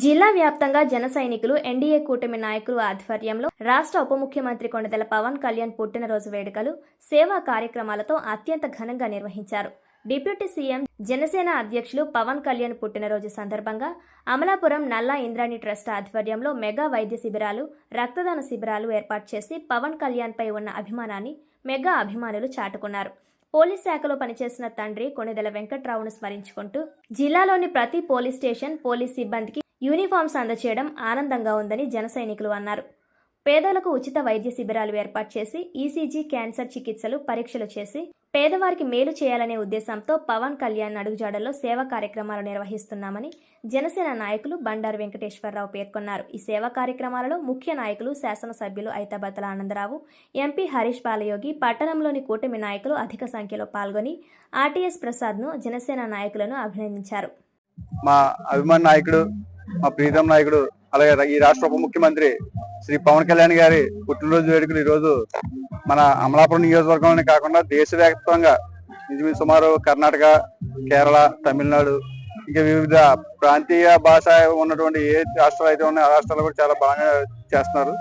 జిల్లా వ్యాప్తంగా జన సైనికులు ఎన్డీఏ కూటమి నాయకులు ఆధ్వర్యంలో రాష్ట్ర ఉప ముఖ్యమంత్రి కొండదెల పవన్ కళ్యాణ్ పుట్టినరోజు వేడుకలు సేవా కార్యక్రమాలతో అత్యంత ఘనంగా నిర్వహించారు. డిప్యూటీ సీఎం జనసేన అధ్యక్షులు పవన్ కళ్యాణ్ పుట్టినరోజు సందర్భంగా అమలాపురం నల్లా ఇంద్రాణి ట్రస్ట్ ఆధ్వర్యంలో మెగా వైద్య శిబిరాలు రక్తదాన శిబిరాలు ఏర్పాటు చేసి పవన్ కళ్యాణ్పై ఉన్న అభిమానాన్ని మెగా అభిమానులు చాటుకున్నారు. పోలీస్ శాఖలో పనిచేసిన తండ్రి కొణిదెల వెంకట్రావును స్మరించుకుంటూ జిల్లాలోని ప్రతి పోలీస్ స్టేషన్ పోలీస్ సిబ్బందికి యూనిఫామ్స్ అందచేయడం ఆనందంగా ఉందని జన సైనికులు అన్నారు. పేదలకు ఉచిత వైద్య శిబిరాలు ఏర్పాటు చేసి ఈసీజీ క్యాన్సర్ చికిత్సలు పరీక్షలు చేసి పేదవారికి మేలు చేయాలనే ఉద్దేశంతో పవన్ కళ్యాణ్ అడుగుజాడల్లో సేవా కార్యక్రమాలు నిర్వహిస్తున్నామని జనసేన నాయకులు బండారు వెంకటేశ్వరరావు పేర్కొన్నారు. ఈ సేవా కార్యక్రమాలలో ముఖ్య నాయకులు శాసనసభ్యులు ఐతాబత్తల ఆనందరావు ఎంపీ హరీష్ బాలయోగి పట్టణంలోని కూటమి నాయకులు అధిక సంఖ్యలో పాల్గొని ఆర్టీఎస్ ప్రసాద్ను జనసేన నాయకులను అభినందించారు. మా అభిమాన నాయకుడు మా ప్రీతం నాయకుడు అలాగే ఈ రాష్ట్ర ఉప ముఖ్యమంత్రి శ్రీ పవన్ కళ్యాణ్ గారి పుట్టినరోజు వేడుకలు ఈ రోజు మన అమలాపురం నియోజకవర్గంలోనే కాకుండా దేశవ్యాప్తంగా ఇంచుమించు సుమారు కర్ణాటక కేరళ తమిళనాడు ఇంకా వివిధ ప్రాంతీయ భాష ఉన్నటువంటి ఏ రాష్ట్రాలు అయితే ఉన్నాయో ఆ రాష్ట్రాలు కూడా చాలా బాగా చేస్తున్నారు.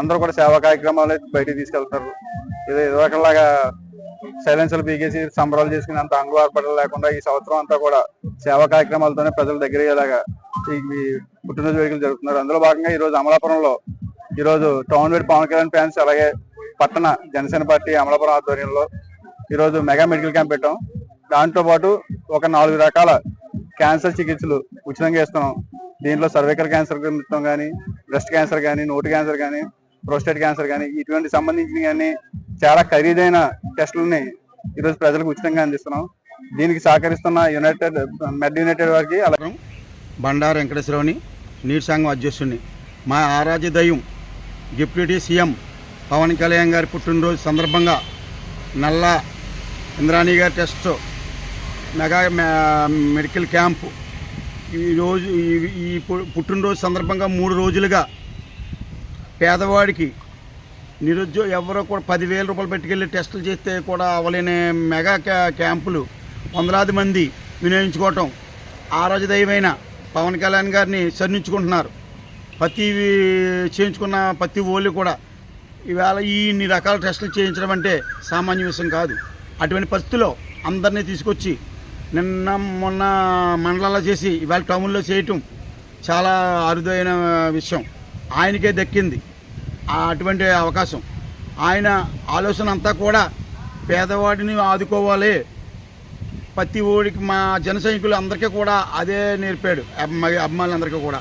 అందరూ కూడా సేవా కార్యక్రమాలు అయితే బయటికి తీసుకెళ్తారు ఇది ఏదో సైలెన్సులు సైలెన్సర్లు పీకేసి సంబరాలు చేసుకుని అంత అంగువార్పడలు లేకుండా ఈ సంవత్సరం అంతా కూడా సేవా కార్యక్రమాలతోనే ప్రజల దగ్గర అయ్యేలాగా పుట్టినరోజు వేడుకలు జరుగుతున్నారు అందులో భాగంగా ఈ రోజు అమలాపురంలో ఈ రోజు టౌన్ వేడి పవన్ కళ్యాణ్ ఫ్యాన్స్ అలాగే పట్టణ జనసేన పార్టీ అమలాపురం ఆధ్వర్యంలో ఈరోజు మెగా మెడికల్ క్యాంప్ పెట్టాం. దాంతో పాటు ఒక నాలుగు రకాల క్యాన్సర్ చికిత్సలు ఉచితంగా ఇస్తున్నాం దీంట్లో సర్వైకల్ క్యాన్సర్ నిమిత్తం కానీ బ్రెస్ట్ క్యాన్సర్ కానీ నోటి క్యాన్సర్ కానీ ప్రోస్టేట్ క్యాన్సర్ కానీ ఇటువంటి సంబంధించిన కానీ చాలా ఖరీదైన టెస్టులని ఈరోజు ప్రజలకు ఉచితంగా అందిస్తున్నాం. దీనికి సహకరిస్తున్న యునైటెడ్ మెడ్ యునైటెడ్ వారికి అలాగే బండారు వెంకటేశ్వరరావుని నీటి సంఘం అధ్యక్షుడిని. మా ఆరాధ్య దయ్యం డిప్యూటీ సీఎం పవన్ కళ్యాణ్ గారి పుట్టినరోజు సందర్భంగా నల్లా ఇంద్రాణి గారి టెస్ట్ మెగా మెడికల్ క్యాంపు. ఈరోజు ఈ- ఈ పుట్టినరోజు సందర్భంగా మూడు రోజులుగా పేదవాడికి నిరుద్యోగ ఎవరో కూడా పదివేల రూపాయలు పెట్టుకెళ్ళి టెస్టులు చేస్తే కూడా అవలేని మెగా క్యా- క్యాంపులు వందలాది మంది వినియోగించుకోవటం ఆరాధ్యదైవమైన పవన్ కళ్యాణ్ గారిని సన్నించుకుంటున్నారు ప్రతి చేయించుకున్న ప్రతి ఓళ్ళు కూడా ఈవేళ ఈ ఇన్ని రకాల టెస్టులు చేయించడం అంటే సామాన్య విషయం కాదు. అటువంటి పరిస్థితుల్లో అందరినీ తీసుకొచ్చి నిన్న మొన్న మండలాల్లో చేసి ఇవాళ టౌన్లో చేయటం చాలా అరుదైన విషయం. ఆయనకే దక్కింది అటువంటి అవకాశం. ఆయన ఆలోచన అంతా కూడా పేదవాడిని ఆదుకోవాలి ప్రతి ఊరికి మా జన సైనికులు అందరికీ కూడా అదే నేర్పాడు. అమ్మాయి అమ్మాయిలందరికీ కూడా.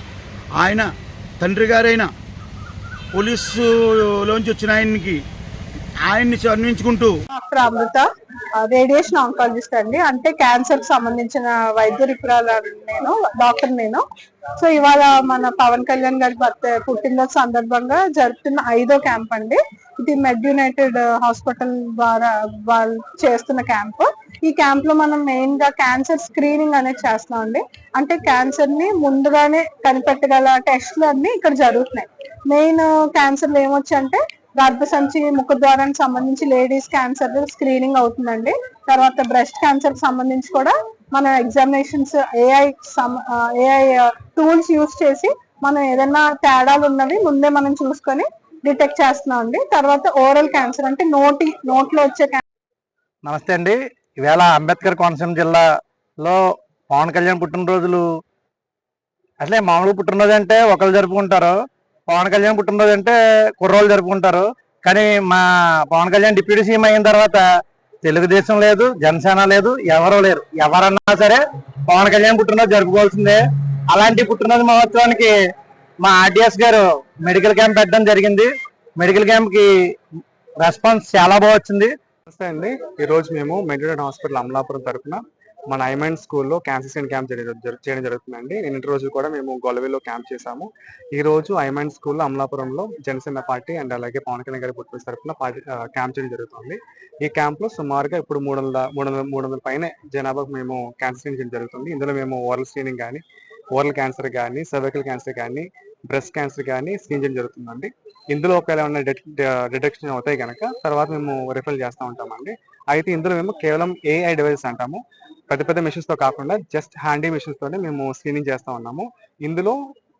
ఆయన తండ్రి గారైన పోలీసులోంచి వచ్చిన ఆయనకి ఆయన్ని చర్మించుకుంటూ డాక్టర్ అమృత రేడియేషన్ ఆంకాలజిస్ట్ అండి. అంటే క్యాన్సర్కి సంబంధించిన వైద్య నిపుణురాలు నేను డాక్టర్ నేను. సో ఇవాళ మన పవన్ కళ్యాణ్ గారి బర్త్ పుట్టినరోజు సందర్భంగా జరుపుతున్న ఐదో క్యాంప్ అండి. ఇది మెడ్ యునైటెడ్ హాస్పిటల్ ద్వారా వాళ్ళు చేస్తున్న క్యాంప్. ఈ క్యాంప్లో మనం మెయిన్గా క్యాన్సర్ స్క్రీనింగ్ అనేది చేస్తున్నాం అండి. అంటే క్యాన్సర్ని ముందుగానే కనిపెట్టగల టెస్ట్లు అన్ని ఇక్కడ జరుగుతున్నాయి. మెయిన్ క్యాన్సర్లు ఏమొచ్చంటే గర్భసంచి ముఖద్వారానికి సంబంధించి లేడీస్ క్యాన్సర్ స్క్రీనింగ్ అవుతుందండి. తర్వాత బ్రెస్ట్ క్యాన్సర్ సంబంధించి కూడా మన examinations AI AI tools use చేసి మనం ఏదైనా తేడాలు ఉన్నవి ముందే మనం చూసుకొని డిటెక్ట్ చేస్తున్నాం అండి. తర్వాత ఓరల్ క్యాన్సర్ అంటే నోటి నోట్లో వచ్చే నమస్తే అండి. ఈవేళ అంబేద్కర్ కోనసీమ జిల్లాలో పవన్ కళ్యాణ్ పుట్టినరోజులు అసలే మామూలుగా పుట్టినరోజు అంటే ఒకరు జరుపుకుంటారు పవన్ కళ్యాణ్ పుట్టినరోజు అంటే కుర్రోళ్ళు జరుపుకుంటారు. కానీ మా పవన్ కళ్యాణ్ డిప్యూటీ సీఎం అయిన తర్వాత తెలుగుదేశం లేదు జనసేన లేదు ఎవరూ లేరు. ఎవరన్నా సరే పవన్ కళ్యాణ్ పుట్టినరోజు జరుపుకోవాల్సిందే. అలాంటి పుట్టినరోజు మహోత్సవానికి మా ఆర్డిఎస్ గారు మెడికల్ క్యాంప్ పెట్టడం జరిగింది. మెడికల్ క్యాంప్కి రెస్పాన్స్ చాలా బాగా వచ్చింది. నమస్తే అండి. ఈరోజు మేము మెడిటెడ్ హాస్పిటల్ అమలాపురం తరపున మన ఐమండ్ స్కూల్లో క్యాన్సర్ స్క్రీన్ క్యాంప్ చేయడం జరుగుతుందండి. నిన్నటి రోజు కూడా మేము గొలవిలో క్యాంప్ చేశాము. ఈ రోజు ఐమైండ్ స్కూల్లో అమలాపురంలో జనసేన పార్టీ అండ్ అలాగే పవన్ కళ్యాణ్ గారి పుట్టిన తరపున పార్టీ క్యాంప్ చేయడం జరుగుతుంది. ఈ క్యాంప్లో సుమారుగా ఇప్పుడు మూడు వందల మూడు వందల మూడు వందల పైన జనాభాకు మేము క్యాన్సర్ స్క్రీన్ చేయడం జరుగుతుంది. ఇందులో మేము ఓరల్ స్క్రీనింగ్ కానీ ఓరల్ క్యాన్సర్ కానీ సర్వైకల్ క్యాన్సర్ కానీ బ్రెస్ట్ క్యాన్సర్ కానీ స్క్రీన్ చేయడం జరుగుతుందండి. ఇందులో ఒకవేళ ఏమైనా డిటెక్షన్ అవుతాయి కనుక తర్వాత మేము రిఫర్ చేస్తూ ఉంటామండి. అయితే ఇందులో మేము కేవలం ఏఐ డివైసెస్ అంటాము. పెద్ద పెద్ద మిషన్స్ కాకుండా జస్ట్ హ్యాండీ మిషన్స్ తోనే మేము స్క్రీనింగ్ చేస్తూ ఉన్నాము. ఇందులో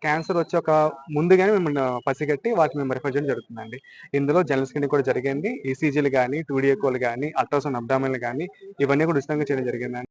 క్యాన్సర్ వచ్చి ఒక ముందుగానే మేము పసిగట్టి వాటిని మేము రిఫర్ చేయడం జరుగుతుందండి. ఇందులో జనరల్ స్క్రీనింగ్ కూడా జరిగింది. ఈసీజీలు కానీ టూడీఏకోలు కానీ అల్ట్రాసౌండ్ అబ్డామిన్లు కానీ ఇవన్నీ కూడా ఉచితంగా చేయడం జరిగిందండి.